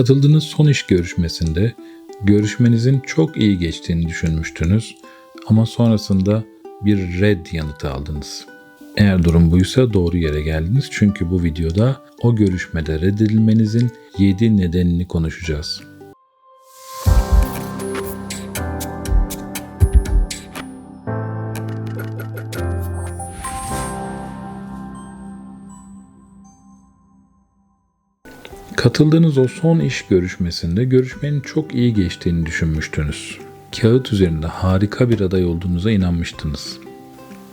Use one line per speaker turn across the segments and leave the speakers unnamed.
Katıldığınız son iş görüşmesinde görüşmenizin çok iyi geçtiğini düşünmüştünüz ama sonrasında bir red yanıtı aldınız. Eğer durum buysa doğru yere geldiniz çünkü bu videoda o görüşmede reddedilmenizin 7 nedenini konuşacağız. Katıldığınız o son iş görüşmesinde görüşmenin çok iyi geçtiğini düşünmüştünüz. Kağıt üzerinde harika bir aday olduğunuza inanmıştınız.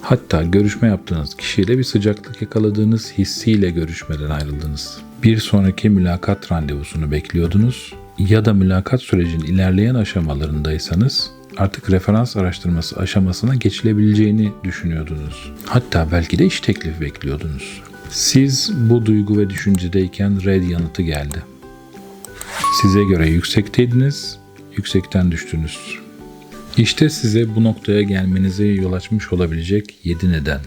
Hatta görüşme yaptığınız kişiyle bir sıcaklık yakaladığınız hissiyle görüşmeden ayrıldınız. Bir sonraki mülakat randevusunu bekliyordunuz ya da mülakat sürecinin ilerleyen aşamalarındaysanız artık referans araştırması aşamasına geçilebileceğini düşünüyordunuz. Hatta belki de iş teklifi bekliyordunuz. Siz bu duygu ve düşüncedeyken red yanıtı geldi. Size göre yüksekteydiniz, yüksekten düştünüz. İşte size bu noktaya gelmenize yol açmış olabilecek 7 neden.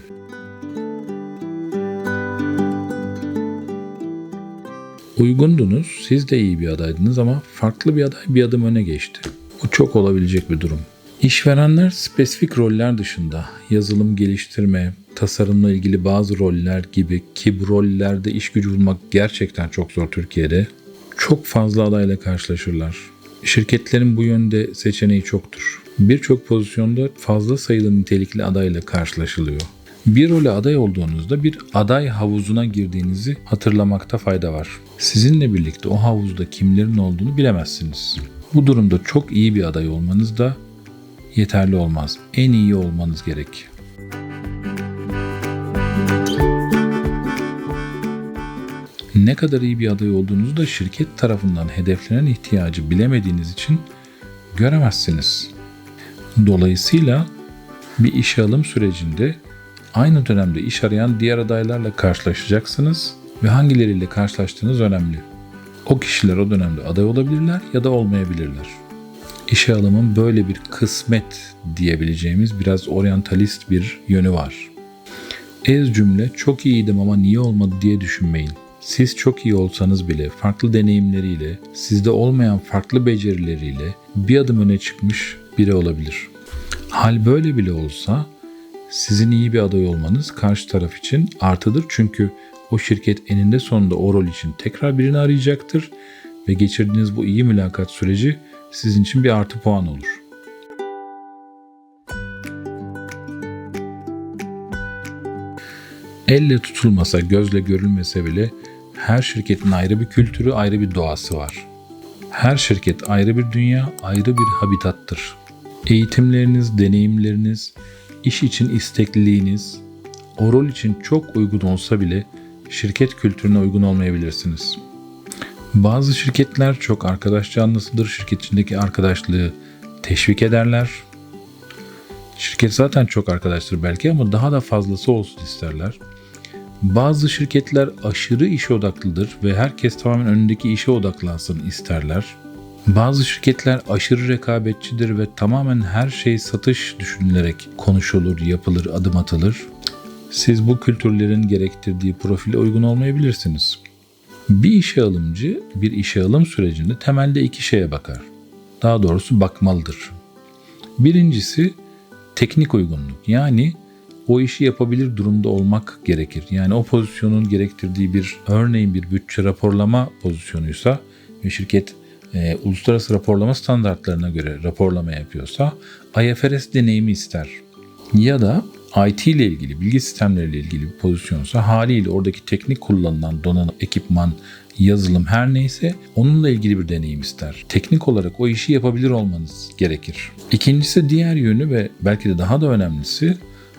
Uygundunuz, siz de iyi bir adaydınız ama farklı bir aday bir adım öne geçti. Bu çok olabilecek bir durum. İşverenler spesifik roller dışında yazılım geliştirme, tasarımla ilgili bazı roller gibi ki bu rollerde iş gücü bulmak gerçekten çok zor Türkiye'de. Çok fazla adayla karşılaşırlar. Şirketlerin bu yönde seçeneği çoktur. Birçok pozisyonda fazla sayılı nitelikli adayla karşılaşılıyor. Bir role aday olduğunuzda bir aday havuzuna girdiğinizi hatırlamakta fayda var. Sizinle birlikte o havuzda kimlerin olduğunu bilemezsiniz. Bu durumda çok iyi bir aday olmanız da yeterli olmaz. En iyi olmanız gerek. Ne kadar iyi bir aday olduğunuzu da şirket tarafından hedeflenen ihtiyacı bilemediğiniz için göremezsiniz. Dolayısıyla bir işe alım sürecinde aynı dönemde iş arayan diğer adaylarla karşılaşacaksınız ve hangileriyle karşılaştığınız önemli. O kişiler o dönemde aday olabilirler ya da olmayabilirler. İşe alımın böyle bir kısmet diyebileceğimiz biraz oryantalist bir yönü var. Ez cümle çok iyiydim ama niye olmadı diye düşünmeyin. Siz çok iyi olsanız bile farklı deneyimleriyle, sizde olmayan farklı becerileriyle bir adım öne çıkmış biri olabilir. Hal böyle bile olsa sizin iyi bir aday olmanız karşı taraf için artıdır çünkü o şirket eninde sonunda o rol için tekrar birini arayacaktır ve geçirdiğiniz bu iyi mülakat süreci sizin için bir artı puan olur. Elle tutulmasa, gözle görülmese bile her şirketin ayrı bir kültürü, ayrı bir doğası var. Her şirket ayrı bir dünya, ayrı bir habitattır. Eğitimleriniz, deneyimleriniz, iş için istekliliğiniz, o rol için çok uygun olsa bile şirket kültürüne uygun olmayabilirsiniz. Bazı şirketler çok arkadaş canlısıdır. Şirket içindeki arkadaşlığı teşvik ederler. Şirket zaten çok arkadaştır belki ama daha da fazlası olsun isterler. Bazı şirketler aşırı iş odaklıdır ve herkes tamamen önündeki işe odaklansın isterler. Bazı şirketler aşırı rekabetçidir ve tamamen her şey satış düşünülerek konuşulur, yapılır, adım atılır. Siz bu kültürlerin gerektirdiği profile uygun olmayabilirsiniz. Bir işe alımcı bir işe alım sürecinde temelde iki şeye bakar. Daha doğrusu bakmalıdır. Birincisi teknik uygunluk. Yani o işi yapabilir durumda olmak gerekir. Yani o pozisyonun gerektirdiği bir örneğin bir bütçe raporlama pozisyonuysa ve şirket e, uluslararası raporlama standartlarına göre raporlama yapıyorsa IFRS deneyimi ister. Ya da IT ile ilgili, bilgi sistemleriyle ilgili bir pozisyonsa haliyle oradaki teknik kullanılan donanım, ekipman, yazılım her neyse onunla ilgili bir deneyim ister. Teknik olarak o işi yapabilir olmanız gerekir. İkincisi diğer yönü ve belki de daha da önemlisi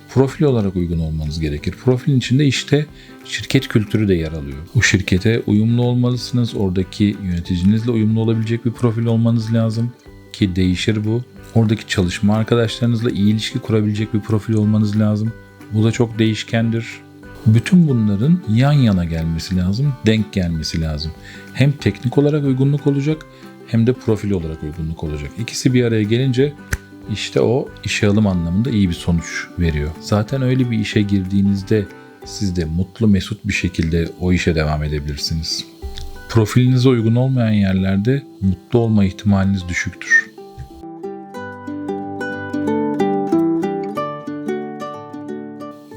profil olarak uygun olmanız gerekir. Profilin içinde işte şirket kültürü de yer alıyor. Bu şirkete uyumlu olmalısınız. Oradaki yöneticinizle uyumlu olabilecek bir profil olmanız lazım ki değişir bu. Oradaki çalışma arkadaşlarınızla iyi ilişki kurabilecek bir profil olmanız lazım. Bu da çok değişkendir. Bütün bunların yan yana gelmesi lazım, denk gelmesi lazım. Hem teknik olarak uygunluk olacak hem de profil olarak uygunluk olacak. İkisi bir araya gelince işte o işe alım anlamında iyi bir sonuç veriyor. Zaten öyle bir işe girdiğinizde siz de mutlu mesut bir şekilde o işe devam edebilirsiniz. Profilinize uygun olmayan yerlerde mutlu olma ihtimaliniz düşüktür.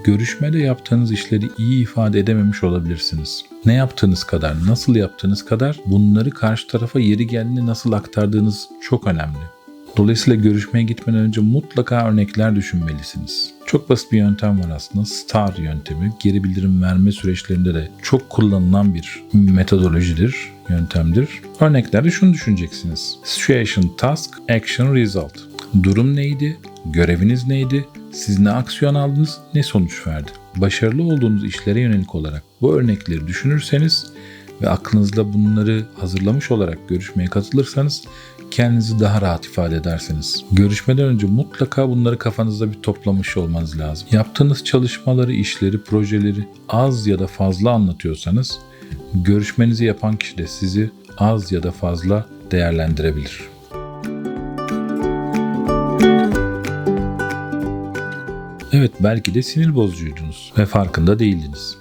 Görüşmede yaptığınız işleri iyi ifade edememiş olabilirsiniz. Ne yaptığınız kadar, nasıl yaptığınız kadar bunları karşı tarafa yeri geldiğinde nasıl aktardığınız çok önemli. Dolayısıyla görüşmeye gitmeden önce mutlaka örnekler düşünmelisiniz. Çok basit bir yöntem var aslında. STAR yöntemi. Geri bildirim verme süreçlerinde de çok kullanılan bir metodolojidir, yöntemdir. Örneklerde şunu düşüneceksiniz. Situation, task, action, result. Durum neydi? Göreviniz neydi? Siz ne aksiyon aldınız, ne sonuç verdi? Başarılı olduğunuz işlere yönelik olarak bu örnekleri düşünürseniz ve aklınızda bunları hazırlamış olarak görüşmeye katılırsanız kendinizi daha rahat ifade edersiniz. Görüşmeden önce mutlaka bunları kafanızda bir toplamış olmanız lazım. Yaptığınız çalışmaları, işleri, projeleri az ya da fazla anlatıyorsanız görüşmenizi yapan kişi de sizi az ya da fazla değerlendirebilir. Evet belki de sinir bozucuydunuz ve farkında değildiniz.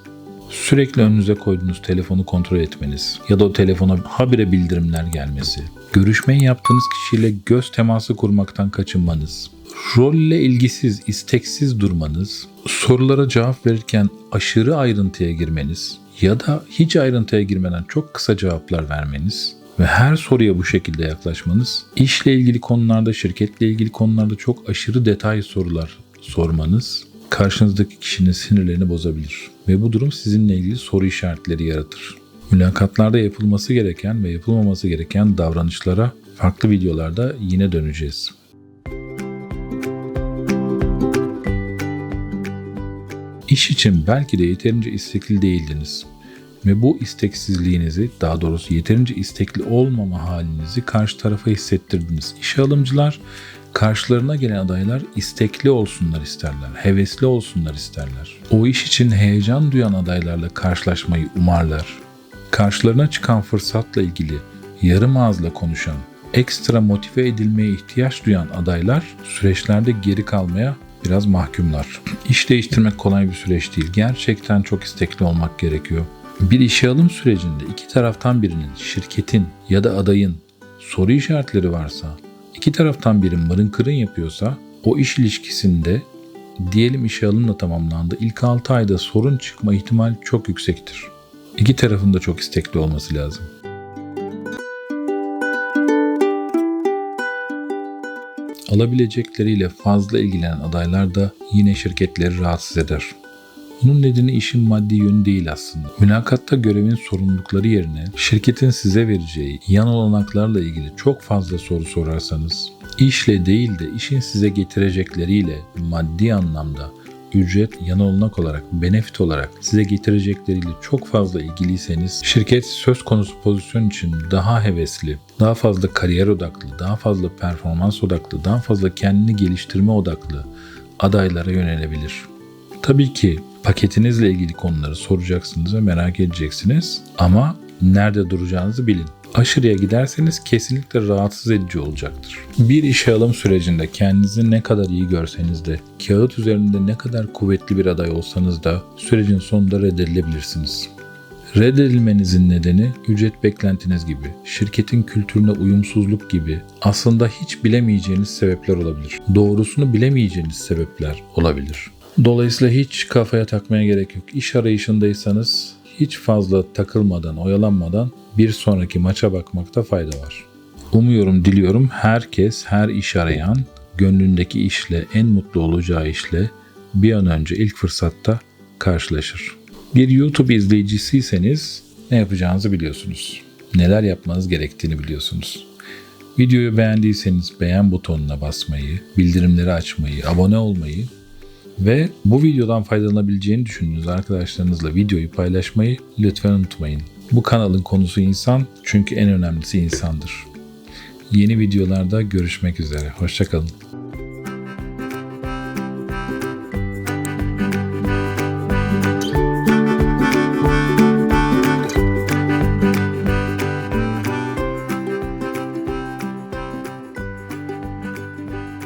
Sürekli önünüze koyduğunuz telefonu kontrol etmeniz ya da o telefona habire bildirimler gelmesi, görüşmeyi yaptığınız kişiyle göz teması kurmaktan kaçınmanız, rolle ilgisiz, isteksiz durmanız, sorulara cevap verirken aşırı ayrıntıya girmeniz ya da hiç ayrıntıya girmeden çok kısa cevaplar vermeniz ve her soruya bu şekilde yaklaşmanız, işle ilgili konularda, şirketle ilgili konularda çok aşırı detay sorular sormanız karşınızdaki kişinin sinirlerini bozabilir ve bu durum sizinle ilgili soru işaretleri yaratır. Mülakatlarda yapılması gereken ve yapılmaması gereken davranışlara farklı videolarda yine döneceğiz. İş için belki de yeterince istekli değildiniz ve bu isteksizliğinizi, daha doğrusu yeterince istekli olmama halinizi karşı tarafa hissettirdiniz. İşe alımcılar karşılarına gelen adaylar istekli olsunlar isterler, hevesli olsunlar isterler. O iş için heyecan duyan adaylarla karşılaşmayı umarlar. Karşılarına çıkan fırsatla ilgili yarım ağızla konuşan, ekstra motive edilmeye ihtiyaç duyan adaylar süreçlerde geri kalmaya biraz mahkumlar. İş değiştirmek kolay bir süreç değil. Gerçekten çok istekli olmak gerekiyor. Bir işe alım sürecinde iki taraftan birinin, şirketin ya da adayın soru işaretleri varsa, iki taraftan biri mırın kırın yapıyorsa o iş ilişkisinde diyelim işe alımla tamamlandı. İlk 6 ayda sorun çıkma ihtimali çok yüksektir. İki tarafın da çok istekli olması lazım. Alabilecekleriyle fazla ilgilenen adaylar da yine şirketleri rahatsız eder. Bunun nedeni işin maddi yönü değil aslında. Mülakatta görevin sorumlulukları yerine şirketin size vereceği yan olanaklarla ilgili çok fazla soru sorarsanız, işle değil de işin size getirecekleriyle maddi anlamda ücret yan olanak olarak, benefit olarak size getirecekleriyle çok fazla ilgiliyseniz şirket söz konusu pozisyon için daha hevesli, daha fazla kariyer odaklı, daha fazla performans odaklı, daha fazla kendini geliştirme odaklı adaylara yönelebilir. Tabii ki paketinizle ilgili konuları soracaksınız ve merak edeceksiniz ama nerede duracağınızı bilin. Aşırıya giderseniz kesinlikle rahatsız edici olacaktır. Bir işe alım sürecinde kendinizi ne kadar iyi görseniz de, kağıt üzerinde ne kadar kuvvetli bir aday olsanız da sürecin sonunda reddedilebilirsiniz. Reddedilmenizin nedeni ücret beklentiniz gibi, şirketin kültürüne uyumsuzluk gibi aslında hiç bilemeyeceğiniz sebepler olabilir. Doğrusunu bilemeyeceğiniz sebepler olabilir. Dolayısıyla hiç kafaya takmaya gerek yok. İş arayışındaysanız hiç fazla takılmadan, oyalanmadan bir sonraki maça bakmakta fayda var. Umuyorum, diliyorum herkes, her iş arayan gönlündeki işle, en mutlu olacağı işle bir an önce ilk fırsatta karşılaşır. Bir YouTube izleyicisiyseniz ne yapacağınızı biliyorsunuz. Neler yapmanız gerektiğini biliyorsunuz. Videoyu beğendiyseniz beğen butonuna basmayı, bildirimleri açmayı, abone olmayı ve bu videodan faydalanabileceğini düşündüğünüz arkadaşlarınızla videoyu paylaşmayı lütfen unutmayın. Bu kanalın konusu insan çünkü en önemlisi insandır. Yeni videolarda görüşmek üzere. Hoşçakalın.